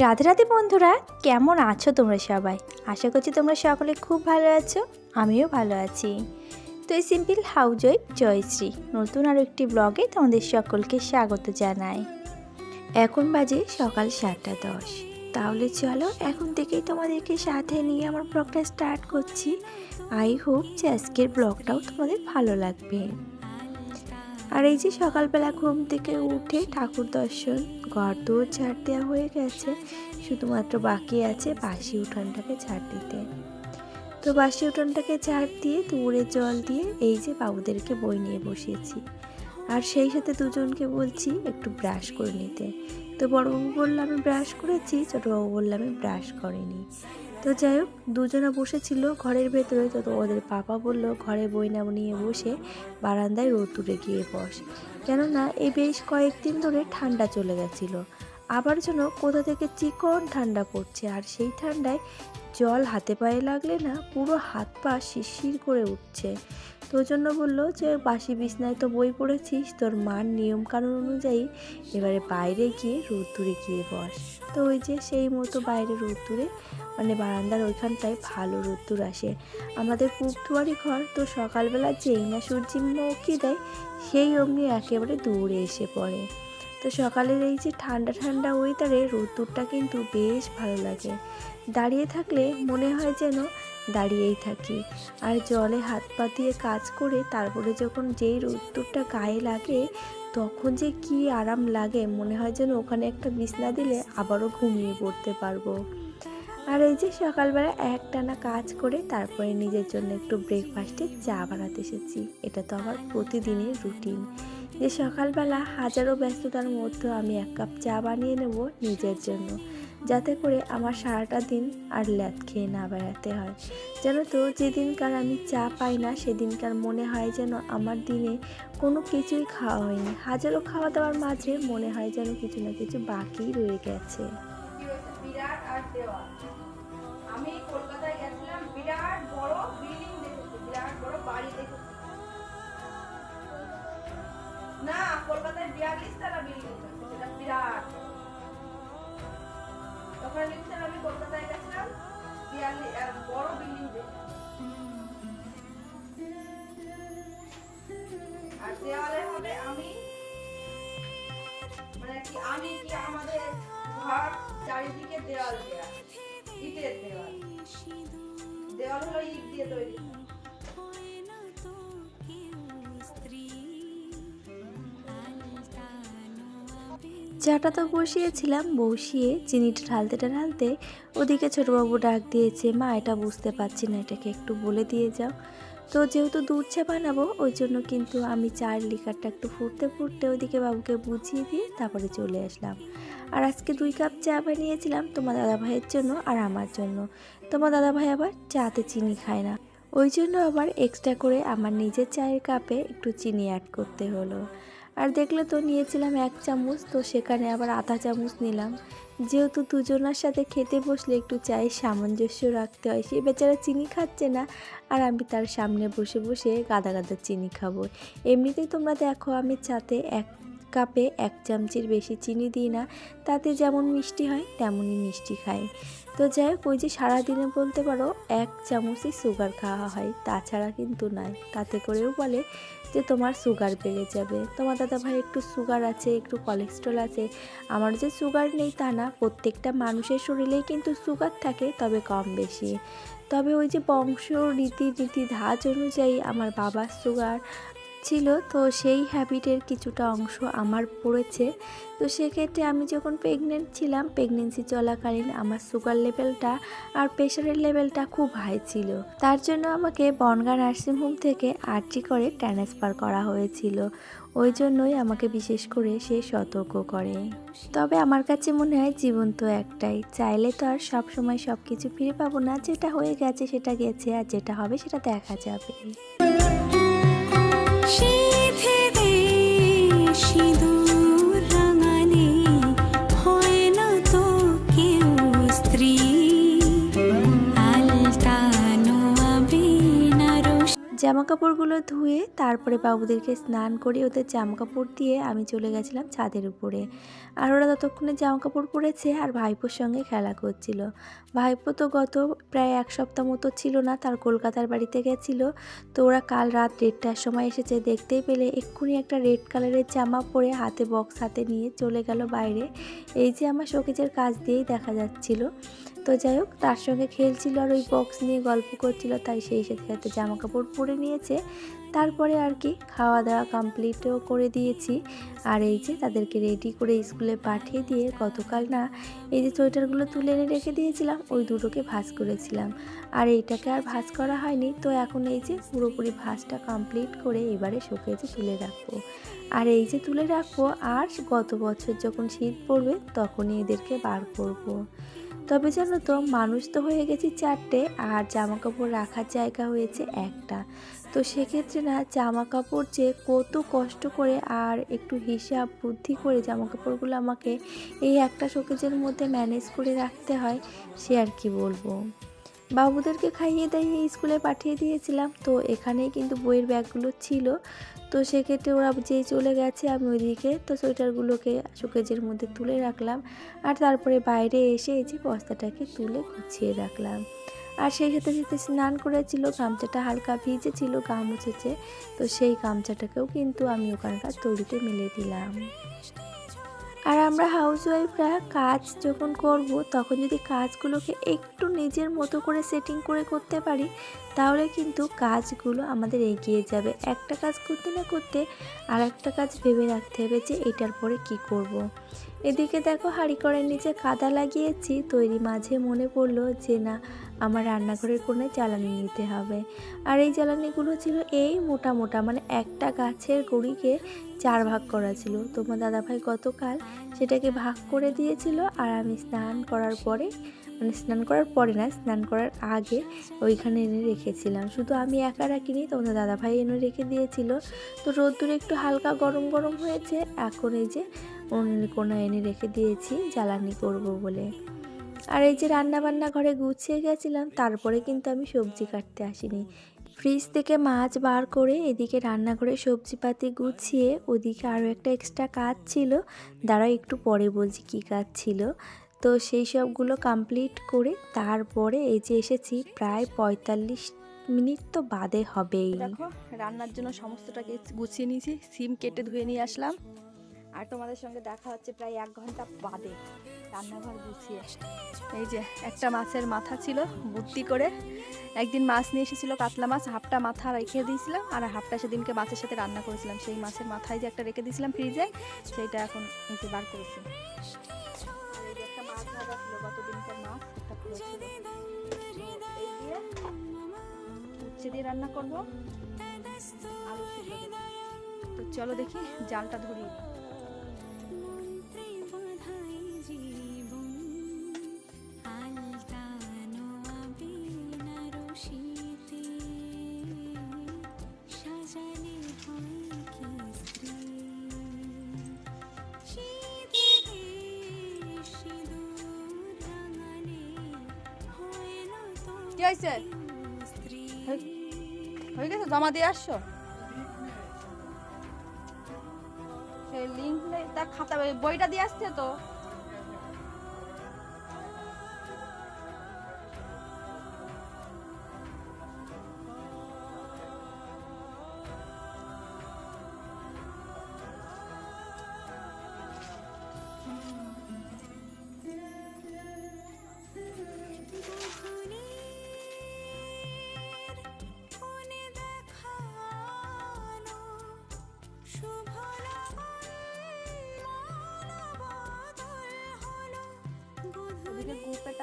রাধে রাধে বন্ধুরা, কেমন আছো তোমরা সবাই? আশা করছি তোমরা সকলে খুব ভালো আছো, আমিও ভালো আছি। তো এই সিম্পল হাউজই জয়শ্রী নতুন আরও একটি ব্লগে তোমাদের সকলকে স্বাগত জানাই। এখন বাজে সকাল সাতটা দশ। তাহলে চলো এখন থেকেই তোমাদেরকে সাথে নিয়ে আমার ব্লগটা স্টার্ট করছি। আই হোপ যে আজকের ব্লগটাও তোমাদের ভালো লাগবে। আর এই যে সকালবেলা ঘুম থেকে উঠে ঠাকুর দর্শন, ঘর দৌড় ঝাড় দেওয়া হয়ে গেছে, শুধুমাত্র বাকি আছে বাসি উঠানটাকে ঝাড় দিতে। তো বাসি উঠানটাকে ঝাড় দিয়ে দূরে জল দিয়ে এই যে বাবুদেরকে বই নিয়ে বসিয়েছি। আর সেই সাথে দুজনকে বলছি একটু ব্রাশ করে নিতে। তো বড়বাবু বলল, আমি ব্রাশ করেছি, ছোটোবাবু বলল, আমি ব্রাশ করিনি। তো যাই হোক, দুজনা বসেছিল ঘরের ভেতরে। তো ওদের পাপা বলল, ঘরে বই নাম নিয়ে বসে বারান্দায় রোদ্দুরে গিয়ে বস। কেননা এই বেশ কয়েকদিন ধরে ঠান্ডা চলে গেছিল। আবার যেন কোথা থেকে চিকন ঠান্ডা পড়ছে, আর সেই ঠান্ডায় জল হাতে পায়ে লাগলে না, পুরো হাত পা শিরশির করে উঠছে। জন্য বলল যে, বাসি বিছনায় তো বই পড়েছিস, তোর মার নিয়ম কানুন অনুযায়ী এবারে বাইরে গিয়ে রোদ্দুরে গিয়ে বস। তো ওই যে সেই মতো বাইরে রোদ্দুরে মানে বারান্দার ওইখানটায় ভালো রোদ্দুর আসে। আমাদের পুবদুয়ারি ঘর তো সকালবেলা যেই না সূর্যি মৌকি দেয়, সেই অমনি একেবারে দূরে এসে পড়ে। তো সকালের এই যে ঠান্ডা ঠান্ডা ওয়েদারে রোদ্দুরটা কিন্তু বেশ ভালো লাগে। দাঁড়িয়ে থাকলে মনে হয় যেন দাঁড়িয়েই থাকি। আর জলে হাত পা দিয়ে কাজ করে তারপরে যখন যেই রোদ্দুরটা গায়ে লাগে, তখন যে কি আরাম লাগে, মনে হয় যেন ওখানে একটা বিছনা দিলে আবারও ঘুমিয়ে পড়তে পারব। আর এই যে সকালবেলা একটানা কাজ করে তারপরে নিজের জন্য একটু ব্রেকফাস্টে চা বানাতে এসেছি। এটা তো আমার প্রতিদিনের রুটিন যে সকালবেলা হাজারো ব্যস্ততার মধ্যে আমি এক কাপ চা বানিয়ে নেব নিজের জন্য। যাতে করে আমার সারাটা দিন আর ল্যাদ খেয়ে না বেড়াতে হয়। যেন তো, যেদিনকার আমি চা পাই না, সেদিনকার মনে হয় যেন আমার দিনে কোনো কিছুই খাওয়া হয়নি। হাজারো খাওয়া দাওয়ার মাঝে মনে হয় যেন কিছু না কিছু বাকি রয়ে গেছে। না, কলকাতায় বিয়াল্লিশ তখন আমি লিখছিলাম আমি কলকাতায় গেছিলাম। বিয়াল্লিশ বড় বিল্ডিং দেখেছি আর দেওয়ালে হবে আমি। মানে কি আমি কি আমাদের ঘর চারিদিকে দেওয়াল দেওয়া ইটের দেওয়াল। দেওয়াল হলো ইট দিয়ে তৈরি। চাটা তো বসিয়েছিলাম, বসিয়ে চিনিটা ঢালতে ঢালতে ওদিকে ছোটোবাবু ডাক দিয়েছে, মা, এটা বুঝতে পারছি না, এটাকে একটু বলে দিয়ে যাও। তো যেহেতু দুধ চা বানাবো, ওই জন্য কিন্তু আমি চার লিকারটা একটু ফুটতে ফুটতে ওইদিকে বাবুকে বুঝিয়ে দিয়ে তারপরে চলে আসলাম। আর আজকে দুই কাপ চা বানিয়েছিলাম তোমার দাদা ভাইয়ের জন্য আর আমার জন্য। তোমার দাদা ভাই আবার চাতে চিনি খায় না। ওই জন্য আবার এক্সট্রা করে আমার নিজের চায়ের কাপে একটু চিনি অ্যাড করতে হলো। দেখলে তো নিয়েছিলাম এক চামচ, তো সেখানে আবার আধা চামচ নিলাম। যেহেতু দুজনার সাথে খেতে বসলে একটু চায়ের সামঞ্জস্য রাখতে হয়, সে বেচারা চিনি খাচ্ছে না। আর আমি তার সামনে বসে বসে গাদা গাদা চিনি খাব। এমনিতেই তোমরা দেখো আমি চাতে এক কাপে এক চামচির বেশি চিনি দিই না, তাতে যেমন মিষ্টি হয় তেমনই মিষ্টি খাই। তো যাই হোক, ওই যে সারাদিনে বলতে পারো, এক চামচই সুগার খাওয়া হয়, তাছাড়া কিন্তু নয় তাতে করেও বলে যে তোমার সুগার বেড়ে যাবে। তোমার দাদা ভাই একটু সুগার আছে, একটু কোলেস্ট্রল আছে। আমার যে সুগার নেই তা না, প্রত্যেকটা মানুষের শরীরেই কিন্তু সুগার থাকে, তবে কম বেশি। তবে ওই যে বংশ রীতি রীতি ধাজ অনুযায়ী আমার বাবার সুগার ছিল, তো সেই হ্যাবিটের কিছুটা অংশ আমার পড়েছে। তো সেক্ষেত্রে আমি যখন প্রেগনেন্ট ছিলাম প্রেগনেন্সি চলাকালীন আমার সুগার লেভেলটা আর প্রেশারের লেভেলটা খুব হাই ছিল। তার জন্য আমাকে বনগা নার্সিংহোম থেকে আরটি করে ট্রান্সফার করা হয়েছিল। ওই জন্যই আমাকে বিশেষ করে সে সতর্ক করে। তবে আমার কাছে মনে হয় জীবন তো একটাই। চাইলে তো আর সব সময় সব কিছু ফিরে পাবো না। যেটা হয়ে গেছে সেটা গেছে আর যেটা হবে সেটা দেখা যাবে। সিধে দে সিঁদুর জামা কাপড়গুলো ধুয়ে তারপরে বাবুদেরকে স্নান করে ওদের জামা কাপড় দিয়ে আমি চলে গেছিলাম ছাদের উপরে। আর ওরা ততক্ষণে জামা কাপড় পরেছে আর ভাইপোর সঙ্গে খেলা করছিল। ভাইপো তো গত প্রায় এক সপ্তাহ মতো ছিল না, তার কলকাতার বাড়িতে গেছিল। তো ওরা কাল রাত দেড়টার সময় এসেছে, দেখতেই পেলে এক্ষুনি একটা রেড কালারের জামা পরে হাতে বক্স হাতে নিয়ে চলে গেল বাইরে। এই যে আমার শোকেজের কাজ দিয়েই দেখা যাচ্ছিল। তো যাই হোক, তার সঙ্গে খেলছিল আর ওই বক্স নিয়ে গল্প করছিল, তাই সেই সাথে সাথে জামা কাপড় পরে নিয়েছে। তারপরে আর কি খাওয়া দাওয়া কমপ্লিটও করে দিয়েছি। আর এই যে তাদেরকে রেডি করে স্কুলে পাঠিয়ে দিয়ে গতকাল না, এই যে সোয়েটারগুলো তুলে এনে রেখে দিয়েছিলাম, ওই দুটোকে ভাঁজ করেছিলাম। আর এইটাকে আর ভাঁজ করা হয়নি, তো এখন এই যে পুরোপুরি ভাঁজটা কমপ্লিট করে এবারে শোকেজে তুলে রাখব। আর এই যে তুলে রাখব, আর গত বছর যখন শীত পড়বে, তখনই এদেরকে বার করব। তবে জানো তো, মানুষ তো হয়ে গেছি চারটে আর জামা কাপড় রাখার জায়গা হয়েছে একটা। তো সেক্ষেত্রে না জামা কাপড় যে কত কষ্ট করে আর একটু হিসাব বুদ্ধি করে জামা কাপড়গুলো আমাকে এই একটা শোকেজের মধ্যে ম্যানেজ করে রাখতে হয়, সে আর কি বলব? বাবুদেরকে খাইয়ে দাইয়ে স্কুলে পাঠিয়ে দিয়েছিলাম। তো এখানেই কিন্তু বইয়ের ব্যাগগুলো ছিল। তো সেক্ষেত্রে ওরা যেই চলে গেছে আমি ওইদিকে, তো সোয়েটারগুলোকে শোকেজের মধ্যে তুলে রাখলাম। আর তারপরে বাইরে এসে এই যে বস্তাটাকে তুলে গুছিয়ে রাখলাম। আর সেই সাথে সাথে স্নান করেছিল, গামছাটা হালকা ভিজে ছিল গা মুছেছে। তো সেই গামছাটাকেও কিন্তু আমি ওখানকার তড়িতে মেলে দিলাম। আর আমরা হাউসওয়াইফরা কাজ যখন করব, তখন যদি কাজগুলোকে একটু নিজের মতো করে সেটিং করে করতে পারি, তাহলে কিন্তু কাজগুলো আমাদের এগিয়ে যাবে একটা কাজ করতে না করতে আর একটা কাজ ভেবে রাখতে হবে যে এটার পরে কি করব। এদিকে দেখো, হাঁড়ি করার নিচে কাদা লাগিয়েছি, তৈরি মাঝে মনে পড়ল যে না আমার রান্নাঘরের কোণে জ্বালানি নিতে হবে। আর এই জ্বালানিগুলো ছিল এই মোটা মোটা মানে একটা গাছের গুঁড়িকে চার ভাগ করা ছিল। তোমার দাদাভাই গতকাল সেটাকে ভাগ করে দিয়েছিল আর আমি স্নান করার পরে মানে স্নান করার পরে না, স্নান করার আগে ওইখানে এনে রেখেছিলাম। শুধু আমি একা রাখিনি তোমাদের দাদাভাই এনে রেখে দিয়েছিল। তো রোদ্দুরে একটু হালকা গরম গরম হয়েছে, এখন এই যে অন্যের কোনা এনে রেখে দিয়েছি, জ্বালানি করব বলে। আর এই যে রান্না বান্না ঘরে গুছিয়ে গেছিলাম, তারপরে কিন্তু আমি সবজি কাটতে আসিনি। ফ্রিজ থেকে মাছ বার করে এদিকে রান্নাঘরে সবজিপাতি গুছিয়ে ওদিকে আরও একটা এক্সট্রা কাজ ছিল। দাঁড়াও, একটু পরে বলছি কী কাজ ছিল। তো সেই সবগুলো কমপ্লিট করে তারপরে এই যে এসেছি, প্রায় পঁয়তাল্লিশ মিনিট তো বাদে হবেই। দেখো, রান্নার জন্য সমস্তটাকে গুছিয়ে নিয়েছি, সিম কেটে ধুয়ে নিয়ে আসলাম। আর তোমাদের সঙ্গে দেখা হচ্ছে প্রায় এক ঘণ্টা বাদে। রান্নাঘর গুছিয়ে। এই যে একটা মাছের মাথা ছিল, বুদ্ধি করে একদিন মাছ নিয়ে এসেছিল কাতলা মাছ, হাফটা মাথা রেখে দিয়েছিলাম আর হাফটা সেদিনকে মাছের সাথে রান্না করেছিলাম। সেই মাছের মাথায় যে একটা রেখে দিয়েছিলাম ফ্রিজে, সেইটা এখন যে বার করেছি। একটা একটা রান্না করব। তো চলো দেখি, জালটা ধরি। কি হয়েছে? হয়ে গেছে? জমা দিয়ে আসছো? সেই লিঙ্ক নেই তার খাতা বইটা দিয়ে আসছে তো?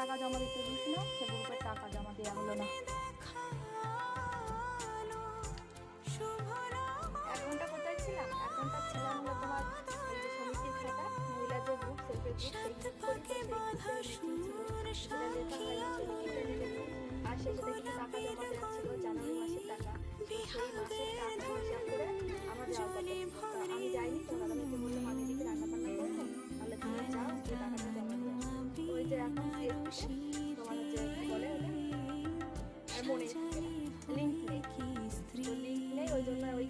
টাকা জমা দিতে দিয়েছিলাম সে গ্রুপের টাকা জমা দেওয়া হলো না। ওই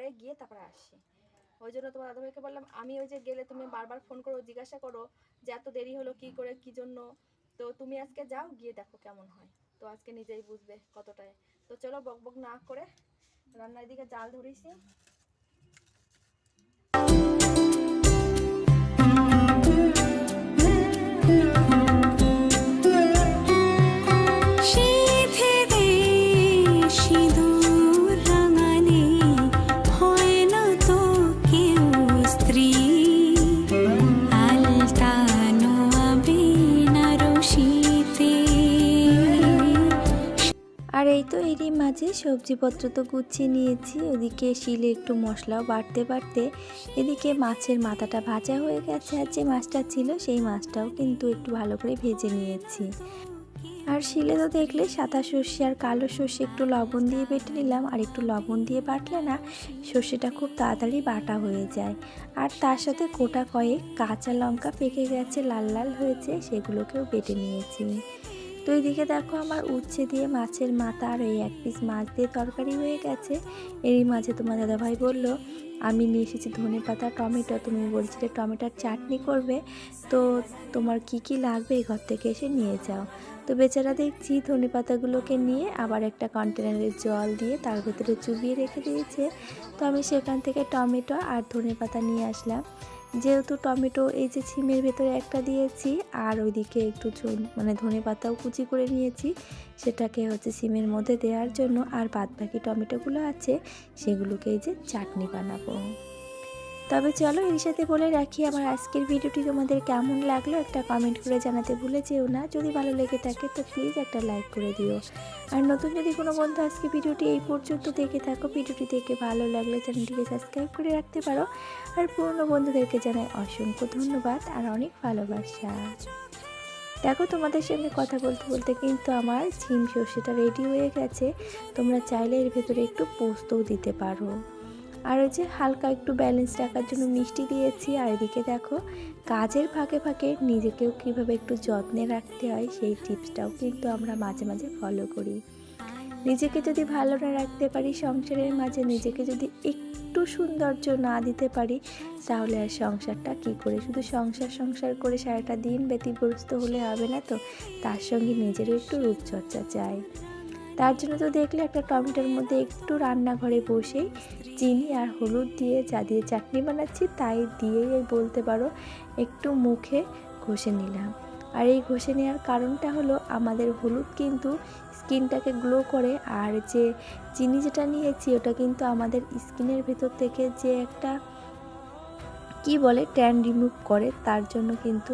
পারে গিয়ে তারপরে আসছি ওই জন্য তোমার দাদাভাইকে বললাম আমি ওই যে গেলে তুমি বারবার ফোন করো জিজ্ঞাসা করো যে এত দেরি হলো কি করে কি জন্য তো তুমি আজকে যাও গিয়ে দেখো কেমন হয় তো আজকে নিজেই বুঝবে কতটায়। তো চলো বক বক না করে রান্নার দিকে জাল ধরেছি। সবজিপত্র তো গুছিয়ে নিয়েছি। ওদিকে শিলে একটু মশলাও বাটতে বাটতে এদিকে মাছের মাথাটা ভাজা হয়ে গেছে আর যে মাছটা ছিল সেই মাছটাও কিন্তু একটু ভালো করে ভেজে নিয়েছি। আর শিলে তো দেখলে সাদা সর্ষে আর কালো সর্ষে একটু লবণ দিয়ে বেটে নিলাম। আর একটু লবণ দিয়ে বাটলে না সর্ষেটা খুব তাড়াতাড়ি বাটা হয়ে যায়। আর তার সাথে গোটা কয়েক কাঁচা লঙ্কা পেকে গেছে, লাল লাল হয়েছে, সেগুলোকেও বেটে নিয়েছি। তো এইদিকে দেখো আমার উচ্ছে দিয়ে মাছের মাথা আর এই এক পিস মাছ দিয়ে তরকারি হয়ে গেছে। এরই মাঝে তোমার দাদাভাই বলল, আমি নিয়ে এসেছি ধনে পাতা, টমেটো। তুমি বলছিলে, টমেটোর চাটনি করবে। তো তোমার কি কি লাগবে এই ঘর থেকে এসে নিয়ে যাও। তো বেচারা দেখছি ধনে পাতাগুলোকে নিয়ে আবার একটা কন্টেনারে জল দিয়ে তার ভেতরে চুবিয়ে রেখে দিয়েছে। তো আমি সেখান থেকে টমেটো আর ধনে পাতা নিয়ে আসলাম। যেহেতু টমেটো, এই যে ছিমের ভেতরে একটা দিয়েছি আর ওইদিকে একটু মানে ধনে পাতাও কুচি করে নিয়েছি। সেটাকে হচ্ছে সিমের মধ্যে দেওয়ার জন্য আর বাদ বাকি টমেটোগুলো আছে, সেগুলোকে এই যে চাটনি বানাবো। তবে চলো এর সাথে বলে রাখি আমার আজকের ভিডিওটি তোমাদের কেমন লাগল একটা কমেন্ট করে জানাতে ভুলে যেও না। যদি ভালো লেগে থাকে তো প্লিজ একটা লাইক করে দিও। আর নতুন যদি কোনো বন্ধু আজকে ভিডিওটি এই পর্যন্ত দেখে থাকো, ভিডিওটি দেখে ভালো লাগলে চ্যানেলটিকে সাবস্ক্রাইব করে রাখতে পারো। আর পুরনো বন্ধুদেরকে জানাই অসংখ্য ধন্যবাদ আর অনেক ভালোবাসা। দেখো তোমাদের সঙ্গে কথা বলতে বলতে কিন্তু আমার ঝিম সর্ষেটা রেডি হয়ে গেছে। তোমরা চাইলে এর ভেতরে একটু পোস্তও দিতে পারো। আর ওই যে হালকা একটু ব্যালেন্স রাখার জন্য মিষ্টি দিয়েছি। আর এদিকে দেখো কাজের ফাঁকে ফাঁকে নিজেকেও কীভাবে একটু যত্নে রাখতে হয়, সেই টিপসটাও কিন্তু আমরা মাঝে মাঝে ফলো করি। নিজেকে যদি ভালো না রাখতে পারি সংসারের মাঝে, নিজেকে যদি একটু সৌন্দর্য না দিতে পারি, তাহলে আর সংসারটা কি করে? শুধু সংসার সংসার করে সারাটা দিন ব্যতিগ্রস্ত হলে হবে না তো? তার সঙ্গে নিজেরও একটু রূপচর্চা চাই। তার জন্য তো দেখলে একটা টমেটোর মধ্যে একটু রান্নাঘরে বসেই চিনি আর হলুদ দিয়ে যা দিয়ে চাটনি বানাচ্ছি, তাই দিয়েই বলতে পারো একটু মুখে ঘষে নিলাম। আর এই ঘষে নেওয়ার কারণটা হলো আমাদের হলুদ কিন্তু স্কিনটাকে গ্লো করে, আর যে চিনি যেটা নিয়েছি ওটা কিন্তু আমাদের স্কিনের ভেতর থেকে যে একটা কি বলে ট্যান রিমুভ করে, তার জন্য কিন্তু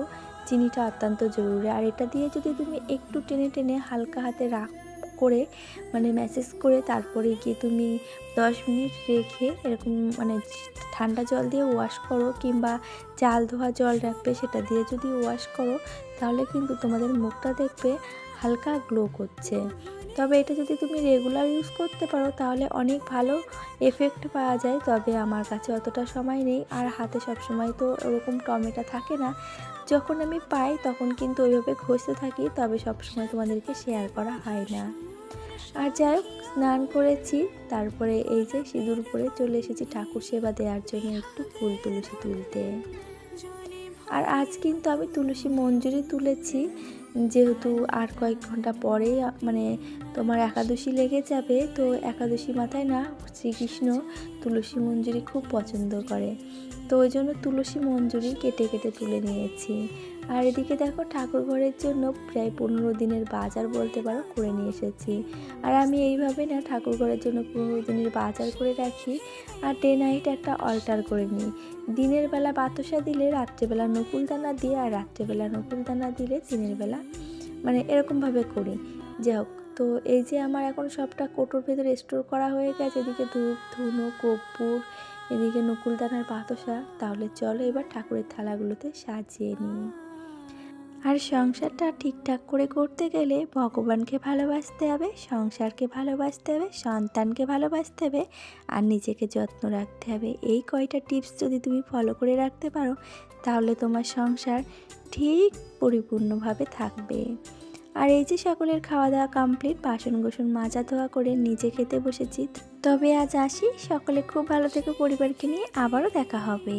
চিনিটা অত্যন্ত জরুরি। আর এটা দিয়ে যদি তুমি একটু টেনে টেনে হালকা হাতে রাখ করে মানে ম্যাসেজ করে তারপরে গিয়ে তুমি দশ মিনিট রেখে এরকম মানে ঠান্ডা জল দিয়ে ওয়াশ করো কিংবা চাল ধোয়া জল রাখবে সেটা দিয়ে যদি ওয়াশ করো, তাহলে কিন্তু তোমাদের মুখটা দেখবে হালকা গ্লো করছে। তবে এটা যদি তুমি রেগুলার ইউজ করতে পারো, তাহলে অনেক ভালো এফেক্ট পাওয়া যায়। তবে আমার কাছে অতটা সময় নেই। আর হাতে সব সময় তো ওরকম টমেটো থাকে না। যখন আমি পাই, তখন কিন্তু ওইভাবে ঘষতে থাকি। তবে সব সময় তোমাদেরকে শেয়ার করা হয় না। আর যাই হোক স্নান করেছি। তারপরে এই যে সিঁদুর পরে চলে এসেছি ঠাকুর সেবা দেওয়ার জন্য একটু ফুল তুলসী তুলতে। আর আজ কিন্তু আমি তুলসী মঞ্জুরি তুলেছি। যেহেতু আর কয়েক ঘণ্টা পরেই মানে তোমার একাদশী লেগে যাবে, তো একাদশী মাথায় না শ্রীকৃষ্ণ তুলসী মঞ্জুরি খুব পছন্দ করে। তো ওই জন্য তুলসী মঞ্জুরি কেটে কেটে তুলে নিয়েছি। আর এদিকে দেখো ঠাকুর ঘরের জন্য প্রায় পনেরো দিনের বাজার বলতে পারো করে নিয়ে এসেছি। আর আমি এইভাবে না ঠাকুর ঘরের জন্য পনেরো দিনের বাজার করে রাখি আর ডে নাইট একটা অল্টার করে নিই। দিনের বেলা বাতাসা দিলে রাত্রেবেলা নকুলদানা দিয়ে আর রাত্রেবেলা নকুলদানা দিলে দিনের বেলা মানে এরকমভাবে করি। যাই হোক তো এই যে আমার এখন সবটা কোটোর ভেতরে স্টোর করা হয়ে গেছে, এদিকে ধূপ, ধুনো, কর্পূর, এদিকে নকুলদানার বাতাসা, তাহলে চলো এবার ঠাকুরের থালাগুলোতে সাজিয়ে নিই। আর সংসারটা ঠিকঠাক করে করতে গেলে ভগবানকে ভালোবাসতে হবে, সংসারকে ভালোবাসতে হবে, সন্তানকে ভালোবাসতে হবে আর নিজেকে যত্ন রাখতে হবে। এই কয়টা টিপস যদি তুমি ফলো করে রাখতে পারো, তাহলে তোমার সংসার ঠিক পরিপূর্ণভাবে থাকবে। আর এই যে সকলের খাওয়া দাওয়া কমপ্লিট বাসন গোসন মাজা ধোয়া করে নিজে খেতে বসেছি, তবে আজ আসি। সকলে খুব ভালো থেকে, পরিবারকে নিয়ে আবারও দেখা হবে।